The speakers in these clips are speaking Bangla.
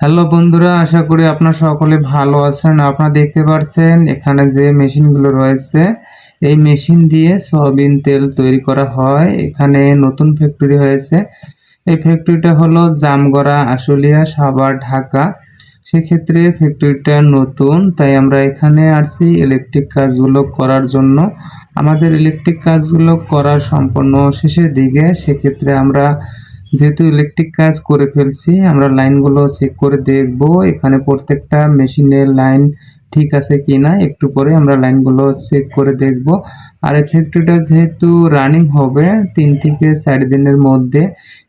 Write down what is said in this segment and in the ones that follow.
হ্যালো বন্ধুরা, আশা করি আপনারা সকলে ভালো আছেন। আপনারা দেখতে পাচ্ছেন এখানে যে মেশিনগুলো রয়েছে, এই মেশিন দিয়ে সয়াবিন তেল তৈরি করা হয়। এখানে নতুন ফ্যাক্টরি হয়েছে। এই ফ্যাক্টরিটা হলো জামগড়া, আশুলিয়া, সাভার, ঢাকা। সেক্ষেত্রে ফ্যাক্টরিটা নতুন, তাই আমরা এখানে আসছি ইলেকট্রিক কাজগুলো করার জন্য। আমাদের ইলেকট্রিক কাজগুলো করার সম্পূর্ণ শেষের দিকে, সেক্ষেত্রে আমরা যেহেতু ইলেকট্রিক কাজ করে ফেলছি, আমরা লাইনগুলো চেক করে দেখব এখানে প্রত্যেকটা মেশিনের লাইন ঠিক আছে কিনা, একটু পরে আমরা লাইনগুলো চেক করে দেখব। আর এই ফ্যাক্টরিটা যেহেতু রানিং হবে তিন থেকে চার দিনের মধ্যে,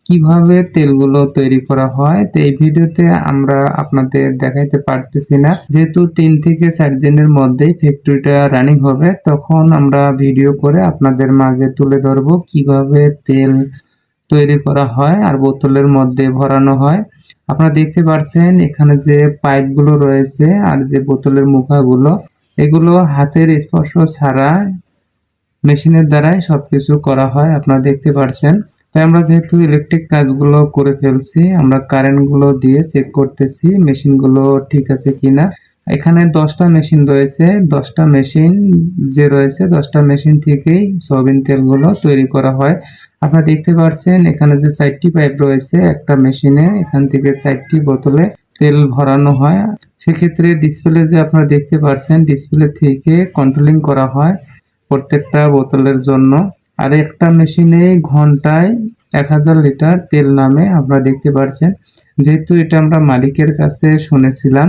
কীভাবে তেলগুলো তৈরি করা হয়, তো এই ভিডিওতে আমরা আপনাদের দেখাইতে পারতেছি না। যেহেতু তিন থেকে চার দিনের মধ্যেই ফ্যাক্টরিটা রানিং হবে, তখন আমরা ভিডিও করে আপনাদের মাঝে তুলে ধরবো কীভাবে তেল তৈরি করা হয় আর বোতলের মধ্যে ভরানো হয়। আপনারা দেখতে পাচ্ছেন এখানে যে পাইপগুলো রয়েছে আর যে বোতলের মুখাগুলো, এগুলো হাতের স্পর্শ ছাড়া মেশিনের দ্বারাই সবকিছু করা হয়, আপনারা দেখতে পাচ্ছেন তাই আমরা যেহেতু ইলেকট্রিক কাজগুলো করে ফেলছি, আমরা কারেন্টগুলো দিয়ে চেক করতেছি মেশিনগুলো ঠিক আছে কিনা। এখানে দশটা মেশিন রয়েছে, দশটা মেশিন যে রয়েছে, দশটা মেশিন থেকেই সয়াবিন তেলগুলো তৈরি করা হয়। আপনারা দেখতে পাচ্ছেন এখানে যে সাইডটি পাইপ রয়েছে, একটা মেশিনে এখান থেকে সাইডটি বোতলে তেল ভরানো হয়। সেক্ষেত্রে ডিসপ্লে যে আপনারা দেখতে পাচ্ছেন ডিসপ্লে থেকে কন্ট্রোলিং করা হয় প্রত্যেকটা বোতলের জন্য। আর একটা মেশিনে ঘন্টায় এক হাজার লিটার তেল নামে আপনারা দেখতে পাচ্ছেন যেহেতু এটা আমরা মালিকের কাছে শুনেছিলাম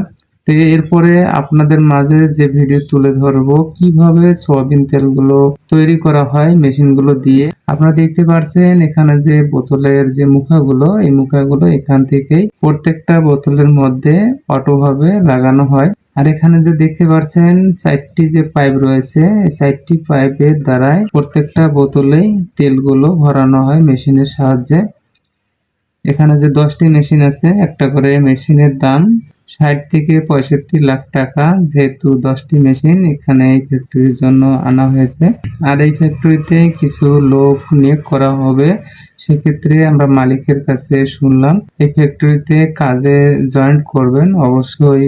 তো এরপরে আপনাদের মাঝে যে ভিডিও তুলে ধরবো, কীভাবে সয়াবিন তেলগুলো তৈরি করা হয় মেশিনগুলো দিয়ে, আপনারা দেখতে পাচ্ছেন এখানে যে বোতলের যে মুখাগুলো, এই মুখাগুলো এখান থেকেই প্রত্যেকটা বোতলের মধ্যে অটোভাবে লাগানো হয়। আর এখানে যে দেখতে পাচ্ছেন চারটি যে পাইপ রয়েছে, এই চারটি পাইপের দ্বারাই প্রত্যেকটা বোতলেই তেলগুলো ভরানো হয় মেশিনের সাহায্যে। এখানে যে দশটি মেশিন আছে, একটা করে মেশিনের দাম ষাট থেকে পঁয়ষট্টি লাখ টাকা যেহেতু দশটি মেশিন এখানে এই ফ্যাক্টরির জন্য আনা হয়েছে। আর এই ফ্যাক্টরিতে কিছু লোক নিয়োগ করা হবে, সেক্ষেত্রে আমরা মালিকের কাছে শুনলাম, এই ফ্যাক্টরিতে কাজে জয়েন্ট করবেন, অবশ্যই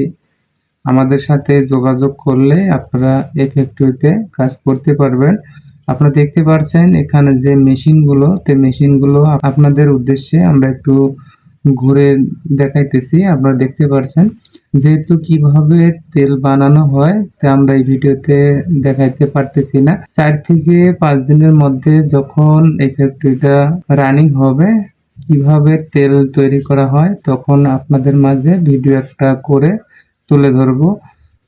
আমাদের সাথে যোগাযোগ করলে আপনারা এই ফ্যাক্টরিতে কাজ করতে পারবেন। আপনারা দেখতে পাচ্ছেন এখানে যে মেশিনগুলো, তে মেশিনগুলো আপনাদের উদ্দেশ্যে আমরা একটু ঘুরে দেখাইতেছি, আপনারা দেখতে পাচ্ছেন যেহেতু কীভাবে তেল বানানো হয়, তা আমরা এই ভিডিওতে দেখাইতে পারতেছি না। চার থেকে পাঁচ দিনের মধ্যে যখন এই ফ্যাক্টরিটা রানিং হবে, কীভাবে তেল তৈরি করা হয়, তখন আপনাদের মাঝে ভিডিও একটা করে তুলে ধরবো।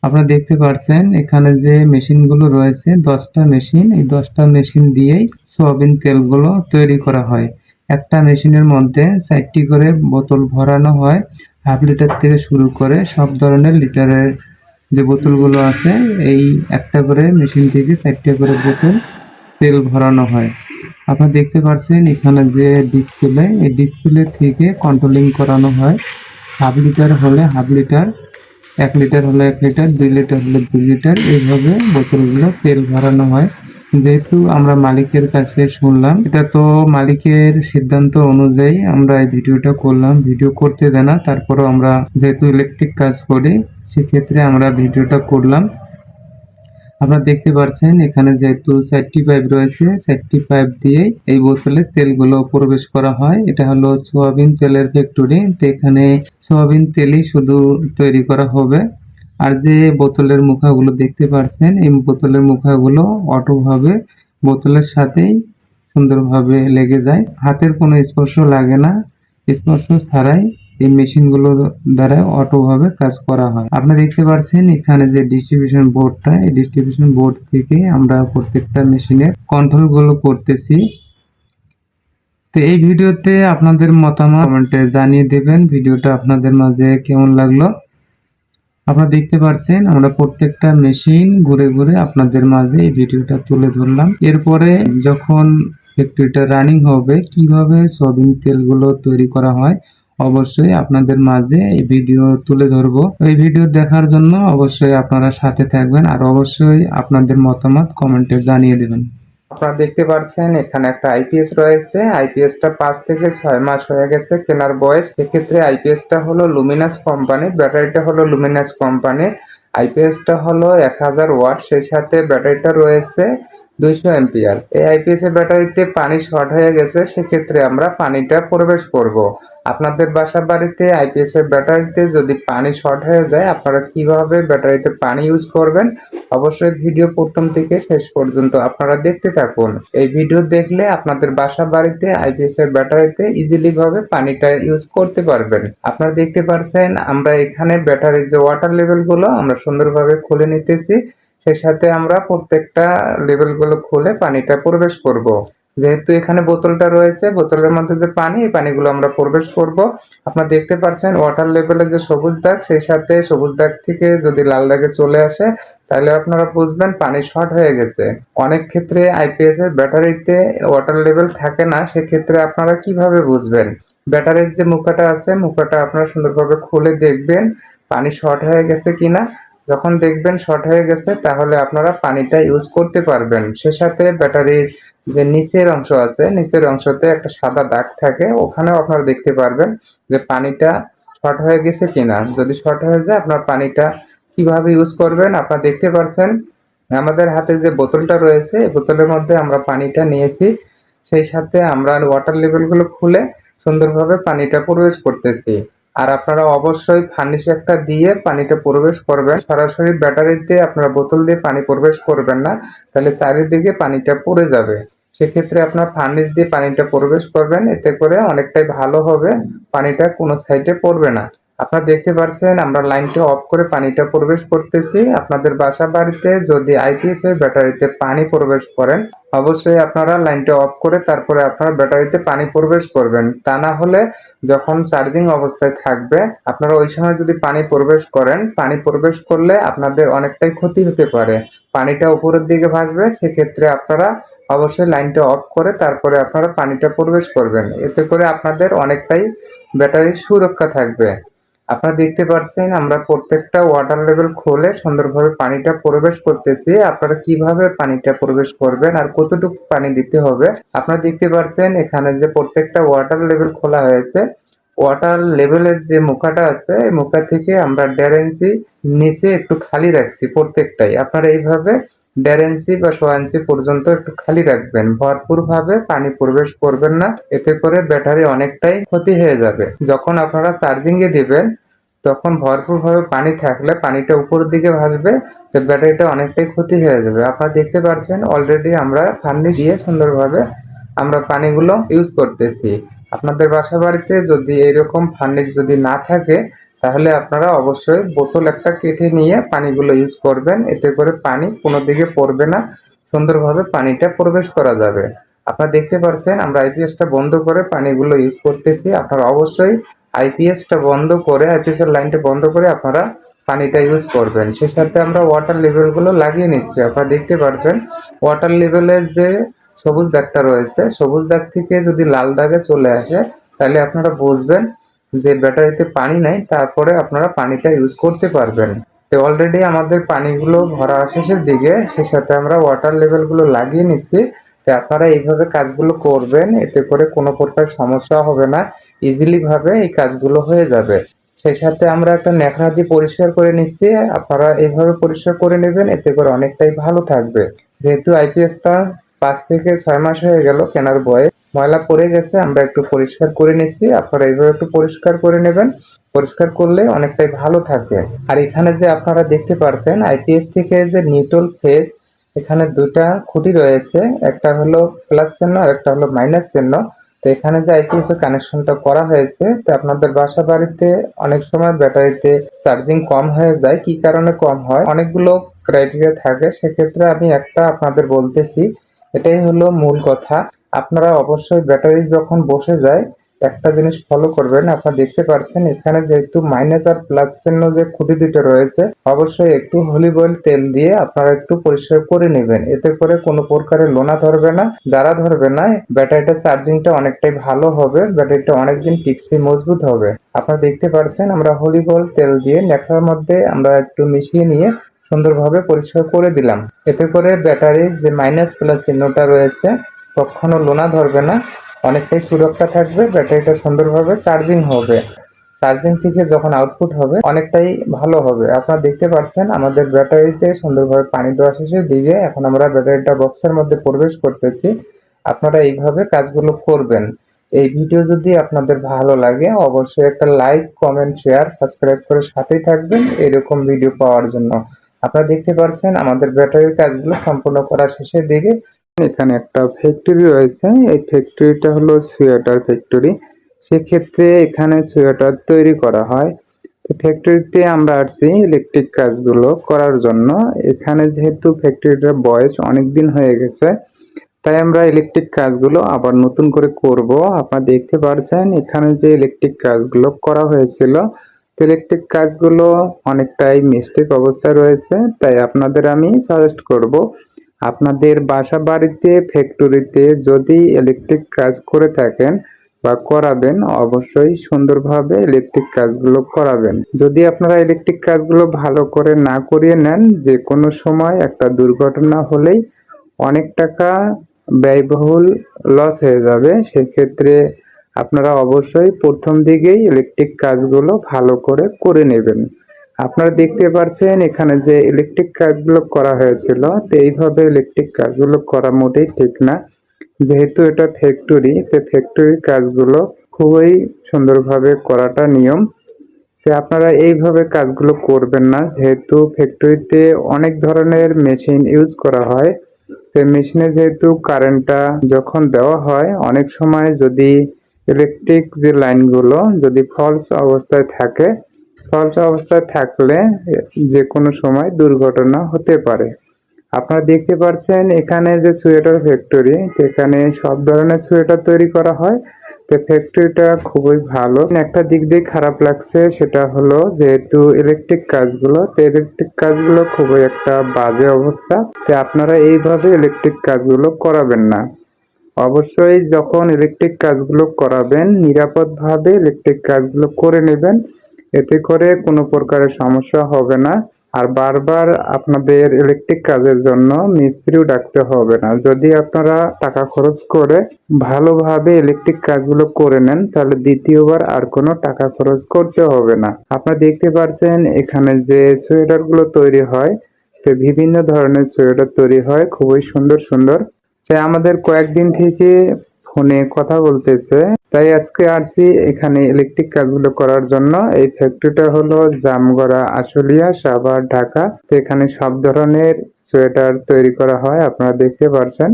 আপনারা দেখতে পাচ্ছেন এখানে যে মেশিনগুলো রয়েছে, দশটা মেশিন, এই দশটা মেশিন দিয়েই সোয়াবিন তেলগুলো তৈরি করা হয়। একটা মেশিনের মধ্যে চারটি করে বোতল ভরানো হয়। হাফ লিটার থেকে শুরু করে সব ধরনের লিটারের যে বোতলগুলো আছে, এই একটা করে মেশিন থেকে চারটে করে বোতল তেল ভরানো হয়। আপনারা দেখতে পাচ্ছেন এখানে যে ডিসপ্লে, এই ডিসপ্লে থেকে কন্ট্রোলিং করানো হয়। হাফ লিটার হলে হাফ লিটার, এক লিটার হলে এক লিটার, দুই লিটার হলে দুই লিটার, এইভাবে বোতলগুলো তেল ভরানো হয়। যেহেতু আমরা মালিকের কাছে শুনলাম, এটা তো মালিকের সিদ্ধান্ত অনুযায়ী আমরা এই ভিডিওটা করলাম। ভিডিও করতে দেয় না, তারপরও আমরা যেহেতু ইলেকট্রিক কাজ করি, সেক্ষেত্রে আমরা ভিডিওটা করলাম। আপনারা দেখতে পাচ্ছেন এখানে যেহেতু চারটি পাইপ রয়েছে, চারটি পাইপ দিয়ে এই বোতলে তেলগুলো প্রবেশ করা হয়। এটা হলো সোয়াবিন তেলের ফ্যাক্টরি তো এখানে সোয়াবিন তেলই শুধু তৈরি করা হবে। আর যে বোতলের মুখাগুলো দেখতে পাচ্ছেন এই বোতলের মুখাগুলো অটোভাবে বোতলের সাথেই সুন্দরভাবে লেগে যায়। হাতের কোনো স্পর্শ লাগে না। স্পর্শ ছাড়াই এই মেশিনগুলোর দ্বারা অটোভাবে কাজ করা হয়। আপনারা দেখতে পাচ্ছেন এখানে যে ডিস্ট্রিবিউশন বোর্ডটা এই ডিস্ট্রিবিউশন বোর্ড থেকে আমরা প্রত্যেকটা মেশিনের কন্ট্রোলগুলো করতেছি। তো এই ভিডিওতে আপনাদের মতামত কমেন্টে জানিয়ে দেবেন। ভিডিওটা আপনাদের মাঝে কেমন লাগল? আপনারা দেখতে পাচ্ছেন আমরা প্রত্যেকটা মেশিন ঘুরে ঘুরে আপনাদের মাঝে এই ভিডিওটা তুলে ধরলাম। এরপরে যখন ফ্যাক্টরিটা রানিং হবে, কীভাবে সয়াবিন তেলগুলো তৈরি করা হয়, অবশ্যই আপনাদের মাঝে এই ভিডিও তুলে ধরবো। এই ভিডিও দেখার জন্য অবশ্যই আপনারা সাথে থাকবেন আর অবশ্যই আপনাদের মতামত কমেন্টে জানিয়ে দেবেন। আপনারা দেখতে পাচ্ছেন এখানে একটা আইপিএস রয়েছে। আইপিএসটা পাঁচ থেকে ছয় মাস হয়ে গেছে কেনার বয়স। সেক্ষেত্রে আইপিএসটা হলো লুমিনাস কোম্পানি ব্যাটারিটা হলো লুমিনাস কোম্পানি আইপিএসটা হলো এক হাজার ওয়াট, সেই সাথে ব্যাটারিটা রয়েছে দুইশো এমপিআর এই আইপিএস এর ব্যাটারিতে পানি শর্ট হয়ে গেছে, সেক্ষেত্রে আমরা পানিটা প্রবেশ করব। আপনাদের বাসা বাড়িতে আইপিএস এর ব্যাটারিতে যদি পানি শর্ট হয়ে যায়, আপনারা কীভাবে ব্যাটারিতে পানি ইউজ করবেন? অবশ্যই ভিডিও প্রথম থেকে শেষ পর্যন্ত আপনারা দেখতে থাকুন। এই ভিডিও দেখলে আপনাদের বাসা বাড়িতে আইপিএস এর ব্যাটারিতে ইজিলি ভাবে পানিটা ইউজ করতে পারবেন। আপনারা দেখতে পাচ্ছেন আমরা এখানে ব্যাটারির যে ওয়াটার লেভেলগুলো আমরা সুন্দরভাবে খুলে নিতেছি। সেই সাথে আমরা প্রত্যেকটা লেভেলগুলো খুলে পানিটা প্রবেশ করব। যেহেতু এখানে বোতলটা রয়েছে, বোতলের মধ্যে যে পানি, এই পানিগুলো আমরা প্রবেশ করব। আপনারা দেখতে পাচ্ছেন ওয়াটার লেভেলে যে সবুজ দাগ, সেই সাথে সবুজ দাগ থেকে যদি লাল দাগে চলে আসে, তাহলে আপনারা বুঝবেন পানি শর্ট হয়ে গেছে। অনেক ক্ষেত্রে আইপিএস এর ব্যাটারিতে ওয়াটার লেভেল থাকে না, সেক্ষেত্রে আপনারা কীভাবে বুঝবেন? ব্যাটারির যে মুখাটা আছে, মুখাটা আপনারা সুন্দরভাবে খুলে দেখবেন, পানি শর্ট হয়ে গেছে কিনা। যখন দেখবেন শর্ট হয়ে গেছে, তাহলে আপনারা পানিটা ইউজ করতে পারবেন। সে সাথে ব্যাটারির যে নিচের অংশ আছে, নিচের অংশতে একটা সাদা দাগ থাকে, ওখানেও আপনারা দেখতে পারবেন যে পানিটা শর্ট হয়ে গেছে কিনা। যদি শর্ট হয়ে যায়, আপনার পানিটা কীভাবে ইউজ করবেন, আপনারা দেখতে পাচ্ছেন আমাদের হাতে যে বোতলটা রয়েছে, এই বোতলের মধ্যে আমরা পানিটা নিয়েছি। সেই সাথে আমরা ওয়াটার লেভেলগুলো খুলে সুন্দরভাবে পানিটা প্রবেশ করতেছি। আর আপনারা অবশ্যই ফার্নিশ একটা দিয়ে পানিটা প্রবেশ করবেন। সরাসরি ব্যাটারিতে আপনারা বোতল দিয়ে পানি প্রবেশ করবেন না, তাহলে চারিদিকে পানিটা পড়ে যাবে। সেক্ষেত্রে আপনার ফার্নিশ দিয়ে পানিটা প্রবেশ করবেন, এতে করে অনেকটাই ভালো হবে, পানিটা কোনো সাইডে পড়বে না। আপনারা দেখতে পাচ্ছেন আমরা লাইনটা অফ করে পানিটা প্রবেশ করতেছি। আপনাদের বাসা বাড়িতে যদি আইপিএস এর ব্যাটারিতে পানি প্রবেশ করেন, অবশ্যই আপনারা লাইনটা অফ করে তারপরে আপনারা ব্যাটারিতে পানি প্রবেশ করবেন। তা না হলে যখন চার্জিং অবস্থায় থাকবে, আপনারা ওই সময় যদি পানি প্রবেশ করেন, পানি প্রবেশ করলে আপনাদের অনেকটাই ক্ষতি হতে পারে। পানিটা উপরের দিকে ভাসবে, সেক্ষেত্রে আপনারা অবশ্যই লাইনটা অফ করে তারপরে আপনারা পানিটা প্রবেশ করবেন। এতে করে আপনাদের অনেকটাই ব্যাটারির সুরক্ষা থাকবে। আপনারা দেখতে পাচ্ছেন আমরা প্রত্যেকটা ওয়াটার লেভেল খুলে সুন্দরভাবে পানিটা প্রবেশ করতেছি। আপনারা কীভাবে পানিটা প্রবেশ করবেন আর কতটুকু পানি দিতে হবে? আপনারা দেখতে পাচ্ছেন এখানে যে প্রত্যেকটা ওয়াটার লেভেল খোলা হয়েছে ওয়াটার লেভেলের যে মুখাটা আছে, এই মুখা থেকে আমরা দেড় নিচে একটু খালি রাখছি প্রত্যেকটাই। আপনারা এইভাবে দেড় ইঞ্চি বা ছ ইঞ্চি পর্যন্ত একটু খালি রাখবেন। ভরপুর ভাবে পানি প্রবেশ করবেন না। এতে করে ব্যাটারি অনেকটাই ক্ষতি হয়ে যাবে। যখন আপনারা চার্জিং এ দিবেন, তখন ভরপুর ভাবে পানি থাকলে পানিটা উপরের দিকে ভাসবে, তো ব্যাটারিটা অনেকটাই ক্ষতি হয়ে যাবে। আপনারা দেখতে পাচ্ছেন অলরেডি আমরা ফান্ডি দিয়ে সুন্দরভাবে আমরা পানিগুলো ইউজ করতেছি। আপনাদের বাসা বাড়িতে যদি এরকম ফার্নিশ যদি না থাকে তাহলে আপনারা অবশ্যই বোতল একটা কেটে নিয়ে পানিগুলো ইউজ করবেন। এতে করে পানি কোনো দিকে পড়বে না। সুন্দরভাবে পানিটা প্রবেশ করা যাবে। আপনারা দেখতে পাচ্ছেন আমরা আইপিএসটা বন্ধ করে পানিগুলো ইউজ করতেছি। আপনারা অবশ্যই আইপিএসটা বন্ধ করে আইপিএস এর লাইনটা বন্ধ করে আপনারা পানিটা ইউজ করবেন। সেই সাথে আমরা ওয়াটার লেভেলগুলো লাগিয়ে নিচ্ছি। আপনারা দেখতে পাচ্ছেন ওয়াটার লেভেলের যে সবুজ দাগটা রয়েছে, সবুজ দাগ থেকে যদি লাল দাগে চলে আসে, তাহলে আপনারা বুঝবেন যে ব্যাটারিতে পানি নাই, তারপরে আপনারা পানিটা ইউজ করতে পারবেন। তো অলরেডি আমাদের পানিগুলো ভরা শেষের দিকে সে সাথে আমরা ওয়াটার লেভেলগুলো লাগিয়ে নিচ্ছি। তো আপনারা এইভাবে কাজগুলো করবেন, এতে করে কোনো প্রকার সমস্যা হবে না ইজিলিভাবে এই কাজগুলো হয়ে যাবে। সেই সাথে আমরা একটা ন্যাকড়া দিয়ে পরিষ্কার করে নিচ্ছি, আপনারা এইভাবে পরিষ্কার করে নেবেন, এতে করে অনেকটাই ভালো থাকবে। যেহেতু আইপিএসটা পাঁচ থেকে ছয় মাস হয়ে গেল কেনার বয়ে। ময়লা পড়ে গেছে, আমরা একটু পরিষ্কার করে নিচ্ছি। আপনারা এইভাবে একটু পরিষ্কার করে নেবেন। পরিষ্কার করলে অনেকটাই ভালো থাকবে। আর এখানে যে আপনারা দেখতে পারছেন, আইপিএস থেকে যে নিউট্রাল ফেস এখানে দুটা খুঁটি রয়েছে। একটা হলো প্লাস চিহ্ন, আর একটা হলো মাইনাস চিহ্ন। তো এখানে যে আইপিএস এর কানেকশনটা করা হয়েছে, তো আপনাদের বাসা বাড়িতে অনেক সময় ব্যাটারিতে চার্জিং কম হয়ে যায়। কি কারণে কম হয়? অনেকগুলো ক্রাইটেরিয়া থাকে। সেক্ষেত্রে আমি একটা আপনাদের বলতেছি এটাই হলো মূল কথা। আপনারা অবশ্যই ব্যাটারি যখন বসে যায়, একটা জিনিস ফলো করবেন। আপনারা দেখতে পাচ্ছেন এখানে যেহেতু মাইনাস আর প্লাস চিহ্ন যে খুঁটি দুটো রয়েছে, অবশ্যই একটু হলিভ অয়েল তেল দিয়ে আপনারা একটু পরিষ্কার করে নেবেন। এতে করে কোনো প্রকারের লোনা ধরবে না। যারা ধরবে না, ব্যাটারিটা চার্জিংটা অনেকটাই ভালো হবে। ব্যাটারিটা অনেকদিন টিকসই মজবুত হবে। আপনারা দেখতে পাচ্ছেন আমরা হলিভ অয়েল তেল দিয়ে ন্যাকড়ার মধ্যে আমরা একটু মিশিয়ে নিয়ে সুন্দরভাবে পরিষ্কার করে দিলাম। এতে করে ব্যাটারির যে মাইনাস প্লাস চিহ্নটা রয়েছে, কখনো লোনা ধরবে না। অনেকটাই সুরক্ষা থাকবে, ব্যাটারিটা সুন্দরভাবে চার্জিং হবে। চার্জিং থেকে যখন আউটপুট হবে, অনেকটাই ভালো হবে। আপনারা দেখতে পাচ্ছেন, আমাদের ব্যাটারিতে সুন্দরভাবে পানি দেওয়া শেষের দিকে এখন আমরা ব্যাটারিটা বক্সের মধ্যে প্রবেশ করতেছি। আপনারা এইভাবে কাজগুলো করবেন। এই ভিডিও যদি আপনাদের ভালো লাগে, অবশ্যই একটা লাইক কমেন্ট শেয়ার সাবস্ক্রাইব করে সাথেই থাকবেন। এরকম ভিডিও পাওয়ার জন্য। আপনারা দেখতে পাচ্ছেন আমাদের ব্যাটারির কাজগুলো সম্পূর্ণ করা শেষের দিকে। এখানে একটা ফ্যাক্টরি রয়েছে, এই ফ্যাক্টরিটা হলো সোয়েটার ফ্যাক্টরি সেক্ষেত্রে এখানে সোয়েটার তৈরি করা হয়। তো ফ্যাক্টরিতে আমরা আসছি ইলেকট্রিক কাজগুলো করার জন্য। এখানে যেহেতু ফ্যাক্টরিটার বয়স অনেক দিন হয়ে গেছে, তাই আমরা ইলেকট্রিক কাজগুলো আবার নতুন করে করব। আপনারা দেখতে পাচ্ছেন এখানে যে ইলেকট্রিক কাজগুলো করা হয়েছিল ইলেকট্রিক কাজগুলো অনেকটাই মিস্টেক অবস্থায় রয়েছে, তাই আপনাদের আমি সাজেস্ট করব, আপনাদের বাসা বাড়িতে ফ্যাক্টরিতে যদি ইলেকট্রিক কাজ করে থাকেন বা করাবেন, অবশ্যই সুন্দরভাবে ইলেকট্রিক কাজগুলো করাবেন। যদি আপনারা ইলেকট্রিক কাজগুলো ভালো করে না করিয়ে নেন যে কোনো সময় একটা দুর্ঘটনা হলেই অনেক টাকা ব্যয়বহুল লস হয়ে যাবে, সেক্ষেত্রে আপনারা অবশ্যই প্রথম দিকেই ইলেকট্রিক কাজগুলো ভালো করে করে নেবেন। আপনারা দেখতে পাচ্ছেন এখানে যে ইলেকট্রিক কাজগুলো করা হয়েছিল, তো এইভাবে ইলেকট্রিক কাজগুলো করা মোটেই ঠিক না। যেহেতু এটা ফ্যাক্টরি তো ফ্যাক্টরির কাজগুলো খুবই সুন্দরভাবে করাটা নিয়ম। তো আপনারা এইভাবে কাজগুলো করবেন না, যেহেতু ফ্যাক্টরিতে অনেক ধরনের মেশিন ইউজ করা হয়। তো মেশিনে যেহেতু কারেন্টটা যখন দেওয়া হয়, অনেক সময় যদি ইলেকট্রিক যে লাইনগুলো যদি ফলস অবস্থায় থাকে ফলস অবস্থায় থাকলে যে কোনো সময় দুর্ঘটনা হতে পারে। আপনারা দেখতে পাচ্ছেন এখানে যে সোয়েটার ফ্যাক্টরি এখানে সব ধরনের সোয়েটার তৈরি করা হয়, তো ফ্যাক্টরিটা খুবই ভালো। একটা দিক দিয়ে খারাপ লাগছে, সেটা হলো যেহেতু ইলেকট্রিক কাজগুলো, তো ইলেকট্রিক কাজগুলো খুবই একটা বাজে অবস্থা। তো আপনারা এইভাবে ইলেকট্রিক কাজগুলো করাবেন না। অবশ্যই যখন ইলেকট্রিক কাজগুলো করাবেন, নিরাপদভাবে ইলেকট্রিক কাজগুলো করে নেবেন, এতে করে কোনো প্রকারের সমস্যা হবে না। আর বারবার আপনাদের ইলেকট্রিক কাজের জন্য মিস্ত্রিও ডাকতে হবে না। যদি আপনারা টাকা খরচ করে ভালোভাবে ইলেকট্রিক কাজগুলো করে নেন, তাহলে দ্বিতীয়বার আর কোনো টাকা খরচ করতে হবে না। আপনারা দেখতে পাচ্ছেন এখানে যে সোয়েটারগুলো তৈরি হয়, তো বিভিন্ন ধরনের সোয়েটার তৈরি হয়, খুবই সুন্দর সুন্দর। তাই আমাদের কয়েকদিন থেকে ফোনে কথা বলতেছে। তাই আজকে আসছি এখানে ইলেকট্রিক কাজগুলো করার জন্য। এই ফ্যাক্টরিটা হলো জামগড়া, আশুলিয়া, সাভার, ঢাকা। তো এখানে সব ধরনের সোয়েটার তৈরি করা হয়, আপনারা দেখতে পারছেন।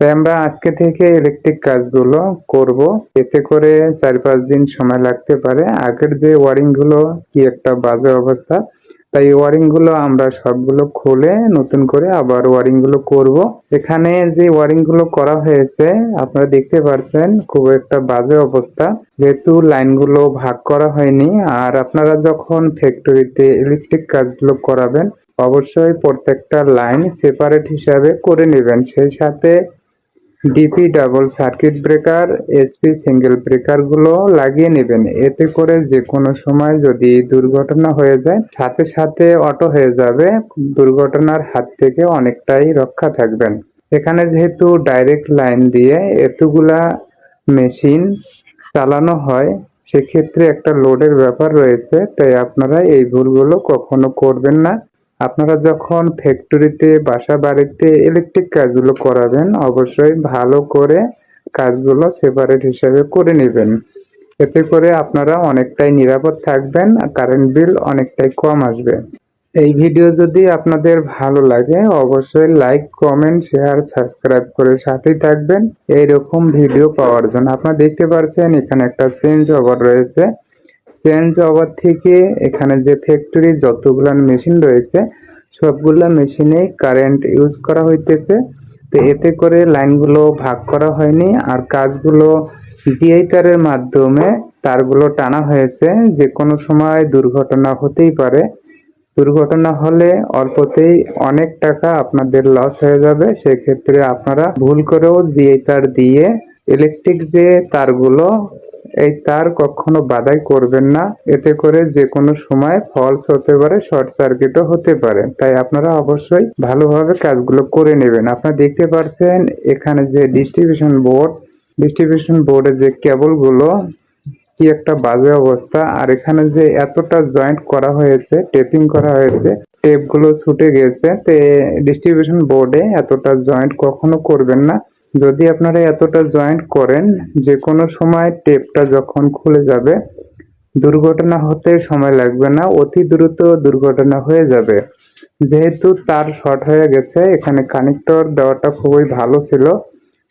তাই আমরা আজকে থেকে ইলেকট্রিক কাজগুলো করব। এতে করে চার পাঁচ দিন সময় লাগতে পারে। আগের যে ওয়ারিংগুলো কি একটা বাজে অবস্থা তাই ওয়ারিংগুলো আমরা সবগুলো খুলে নতুন করে আবার ওয়ারিংগুলো করব। এখানে যে ওয়ারিংগুলো করা হয়েছে, আপনারা দেখতে পাচ্ছেন খুব একটা বাজে অবস্থা। যেহেতু লাইনগুলো ভাগ করা হয়নি, আর আপনারা যখন ফ্যাক্টরিতে ইলেকট্রিক কাজগুলো করাবেন, অবশ্যই প্রত্যেকটা লাইন সেপারেট হিসাবে করে নেবেন। সেই সাথে DP double circuit breaker SP single ব্রেকারগুলো লাগিয়ে নেবেন। এতে করে যে কোনো সময় যদি দুর্ঘটনা হয়ে যায়, সাথে সাথে অটো হয়ে যাবে, দুর্ঘটনার হাত থেকে অনেকটাই রক্ষা থাকবেন। এখানে যেহেতু ডাইরেক্ট লাইন দিয়ে এতগুলা মেশিন চালানো হয়, সেক্ষেত্রে একটা লোডের ব্যাপার রয়েছে, তাই আপনারা এই ভুলগুলো কখনো করবেন না। আপনারা যখন ফ্যাক্টরিতে বাসা বাড়িতে ইলেকট্রিক কাজগুলো করাবেন, অবশ্যই ভালো করে কাজগুলো সেপারেট হিসাবে করে নেবেন। এতে করে আপনারা অনেকটাই নিরাপদ থাকবেন কারেন্ট বিল অনেকটাই কম আসবে। এই ভিডিও যদি আপনাদের ভালো লাগে, অবশ্যই লাইক কমেন্ট শেয়ার সাবস্ক্রাইব করে সাথেই থাকবেন। এইরকম ভিডিও পাওয়ার জন্য আপনারা দেখতে পারছেন, এখানে একটা চেঞ্জ ওভার রয়েছে। চেঞ্জ ওভার থেকে এখানে যে ফ্যাক্টরি যতগুলো মেশিন রয়েছে, সবগুলা মেশিনে কারেন্ট ইউজ করা হইতেছে। তো এতে করে লাইনগুলো ভাগ করা হয়নি আর কাজগুলো জিআইটারের মাধ্যমে তারগুলো টানা হয়েছে। যে কোনো সময় দুর্ঘটনা হতেই পারে। দুর্ঘটনা হলে অল্পতেই অনেক টাকা আপনাদের লস হয়ে যাবে। সেক্ষেত্রে আপনারা ভুল করেও জিআই তার দিয়ে ইলেকট্রিক যে তারগুলো এই তার কখনো বাধাই করবেন না। এতে করে যে কোনো সময় ফলস হতে পারে শর্ট সার্কিটও হতে পারে। তাই আপনারা অবশ্যই ভালোভাবে কাজগুলো করে নেবেন। আপনারা দেখতে পাচ্ছেন এখানে যে ডিস্ট্রিবিউশন বোর্ড ডিস্ট্রিবিউশন বোর্ডে যে কেবলগুলো কি একটা বাজে অবস্থা। আর এখানে যে এতটা জয়েন্ট করা হয়েছে টেপিং করা হয়েছে টেপগুলো ছুটে গেছে। তে ডিস্ট্রিবিউশন বোর্ডে এতটা জয়েন্ট কখনো করবেন না। যদি আপনারা এতটা জয়েন্ট করেন যে কোনো সময় টেপটা যখন খুলে যাবে, দুর্ঘটনা হতে সময় লাগবে না, অতি দ্রুত দুর্ঘটনা হয়ে যাবে। যেহেতু তার শর্ট হয়ে গেছে, এখানে কানেক্টর দেওয়াটা খুবই ভালো ছিল।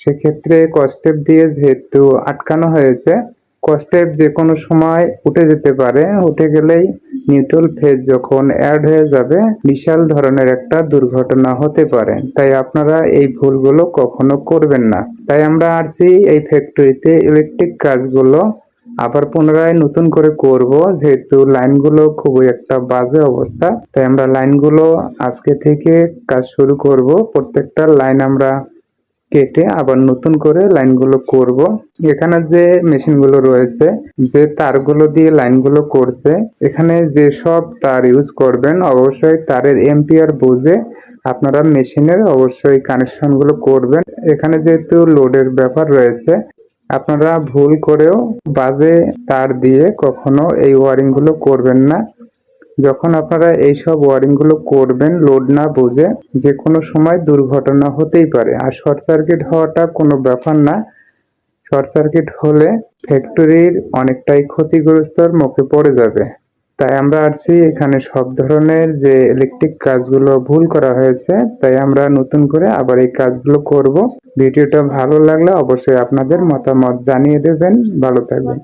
সেক্ষেত্রে কস্টেপ দিয়ে যেহেতু আটকানো হয়েছে কস্টেপ যে কোনো সময় উঠে যেতে পারে, উঠে গেলেই নিউট্রাল ফেজ যখন অ্যাড হয়ে যাবে, বিশাল ধরনের একটা দুর্ঘটনা হতে পারে। তাই আপনারা এই ভুলগুলো কখনো করবেন না। তাই আমরা আসছি এই ফ্যাক্টরিতে ইলেকট্রিক কাজগুলো আবার পুনরায় নতুন করে করব, যেহেতু লাইনগুলো খুবই একটা বাজে অবস্থা। তাই আমরা লাইনগুলো আজকে থেকে কাজ শুরু করব। প্রত্যেকটা লাইন আমরা কেটে আবার নতুন করে লাইনগুলো করব। এখানে যে মেশিনগুলো রয়েছে, যে তারগুলো দিয়ে লাইনগুলো করছে, এখানে যে সব তার ইউজ করবেন, অবশ্যই তারের এম্পিয়ার বুঝে আপনারা মেশিনের অবশ্যই কানেকশনগুলো করবেন। এখানে যেহেতু লোডের ব্যাপার রয়েছে, আপনারা ভুল করেও বাজে তার দিয়ে কখনো এই ওয়ারিংগুলো করবেন না। যখন আপনারা এইসব ওয়ারিংগুলো করবেন লোড না বুঝে যে কোনো সময় দুর্ঘটনা হতেই পারে। আর শর্ট সার্কিট হওয়াটা কোনো ব্যাপার না। শর্ট সার্কিট হলে ফ্যাক্টরির অনেকটাই ক্ষতিগ্রস্তর মুখে পড়ে যাবে। তাই আমরা আসছি এখানে সব ধরনের যে ইলেকট্রিক কাজগুলো ভুল করা হয়েছে, তাই আমরা নতুন করে আবার এই কাজগুলো করব। ভিডিওটা ভালো লাগলে অবশ্যই আপনাদের মতামত জানিয়ে দেবেন। ভালো থাকবেন।